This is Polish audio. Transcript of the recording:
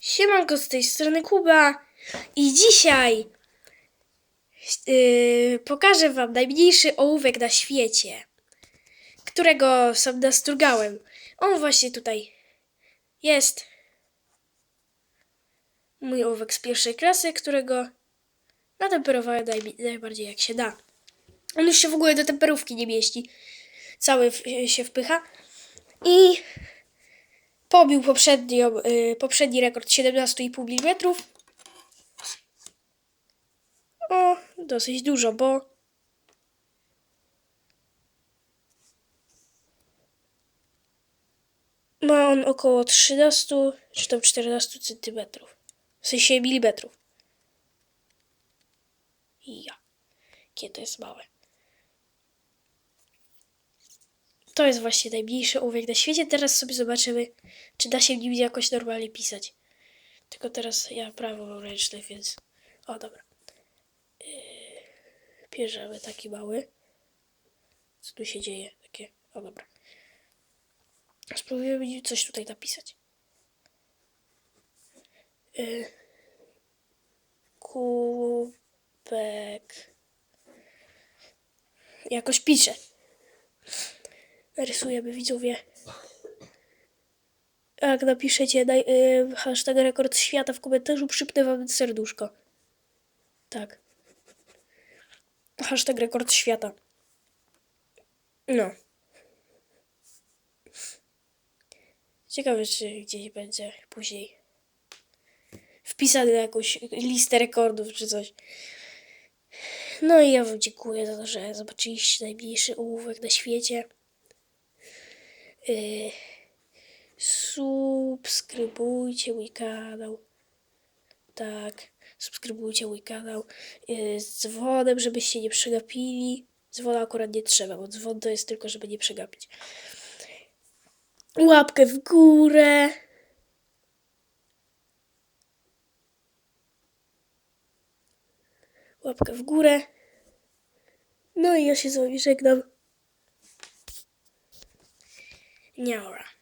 Siemanko, z tej strony Kuba i dzisiaj yy, pokażę wam najmniejszy ołówek na świecie, którego sam nastrugałem. On właśnie tutaj jest. Mój ołówek z pierwszej klasy, którego natemperowałem naj, najbardziej jak się da. On już się w ogóle do temperówki nie mieści. Cały się wpycha. I pobił poprzednio, y, poprzedni rekord 17,5 mm. O, dosyć dużo, bo ma on około 13 czy tam 14 centymetrów. W sensie milimetrów. Ja. Jakie to jest małe. To jest właśnie najmniejszy ołówek na świecie. Teraz sobie zobaczymy, czy da się nim jakoś normalnie pisać. Tylko teraz ja prawo ręczne, więc... O, dobra. Yy, Bierzemy taki mały. Co tu się dzieje? Takie... O, dobra. Spróbujemy coś tutaj napisać. Yy, kubek... Jakoś piszę. Rysujemy widzowie. Jak napiszecie naj, y, hashtag rekord świata w komentarzu, przypnę wam serduszko. Tak. Hashtag rekord świata. No. Ciekawe, czy gdzieś będzie później wpisany na jakąś listę rekordów czy coś. No i ja wam dziękuję za to, że zobaczyliście najmniejszy ołówek na świecie. Yy, subskrybujcie mój kanał. Tak, subskrybujcie mój kanał yy, z dzwonem, żebyście nie przegapili. Dzwona akurat nie trzeba, bo dzwon to jest tylko, żeby nie przegapić. Łapkę w górę. Łapkę w górę. No i ja się z wami żegnam. 鸟啊。